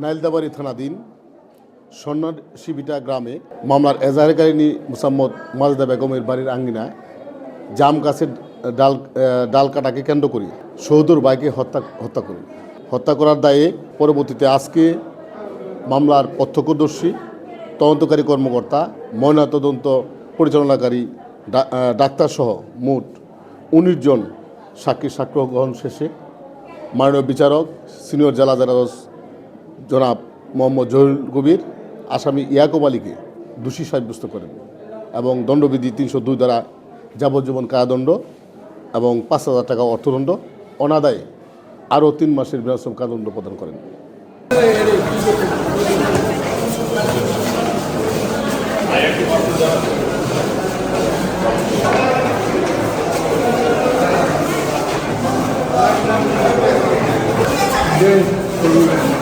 নাইলদাবাড়ি থানাধীন সন্ন্যাসিবিটা গ্রামে মামলার এজাহারকারিনী মুসাম্মদ মাজদা বেগমের বাড়ির আঙ্গিনায় জাম গাছের ডাল ডাল কাটাকে কেন্দ্র করি সৌদুর বাইকে হত্যা হত্যা করি। হত্যা করার দায়ে পরবর্তীতে আজকে মামলার প্রত্যক্ষদর্শী, তদন্তকারী কর্মকর্তা, ময়নাতদন্ত পরিচালনাকারী ডাক্তারসহ মোট উনিশ জন সাক্ষীর সাক্ষ্য গ্রহণ শেষে মাননীয় বিচারক, সিনিয়র জেলা জেলাজজ জনাব মোহাম্মদ জহিরুল কবির, আসামি ইয়াকুব আলীকে দোষী সাব্যস্ত করেন এবং দণ্ডবিধি তিনশো দুই দ্বারা যাবজ্জীবন কারাদণ্ড এবং পাঁচ হাজার টাকা অর্থদণ্ড অনাদায়ে আরও তিন মাসের বিনাশ্রম কারাদণ্ড প্রদান করেন। 가자